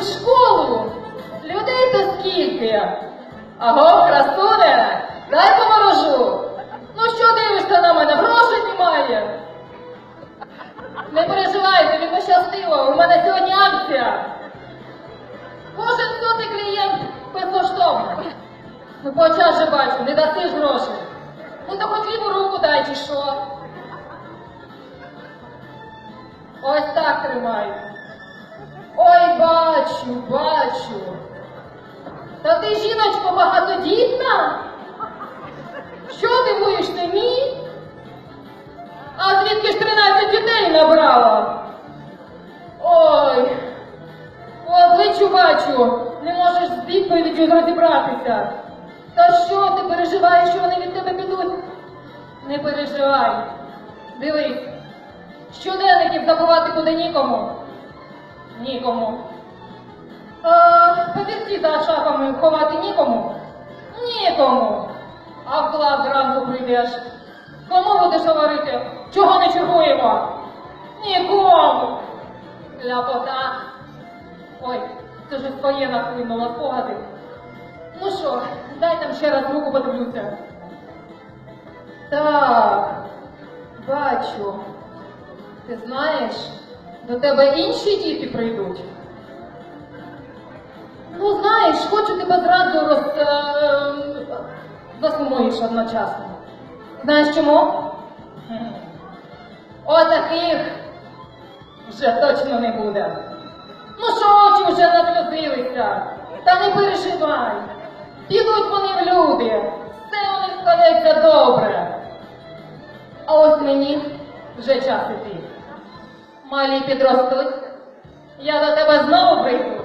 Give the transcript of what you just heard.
В школу. Людей то скільки. Аго, красуне, дай поморожу. Ну що дивишся на мене? Грошей немає. Не переживайте, він пощастило. У мене сьогодні акція. Кожен сотий клієнт безкоштовно. Ну по же бачу, не дасти ж грошей. Ну то хоч ліву руку дай чи що. Ось так тримаю. Бачу, бачу. Та ти, жіночко, багатодітна? Що дивуєш ти мій? А звідки ж 13 дітей набрала? Ой, по обличчю бачу, не можеш з відповіддю розібратися. Та що ти переживаєш, що вони від тебе підуть? Не переживай. Дивись, щоденників забувати буде нікому. Нікому. А, за шафами ховати нікому? Нікому. А в клас зранку прийдеш. Кому будеш говорити? Чого не чергуємо? Нікому. Ляпота. Ой, це ж своє нахлинуло спогади. Ну що, дай там ще раз руку подивлюся. Так, бачу. Ти знаєш, до тебе інші діти прийдуть. Тебе зразу роз... е, засумуєш одночасно. Знаєш чому? Отаких вже точно не буде. Ну що очі вже насльозилися? Та не переживай. Підуть вони в люди. Все у них складеться добре. А ось мені вже час іти. Малі підростуть. Я до тебе знову прийду.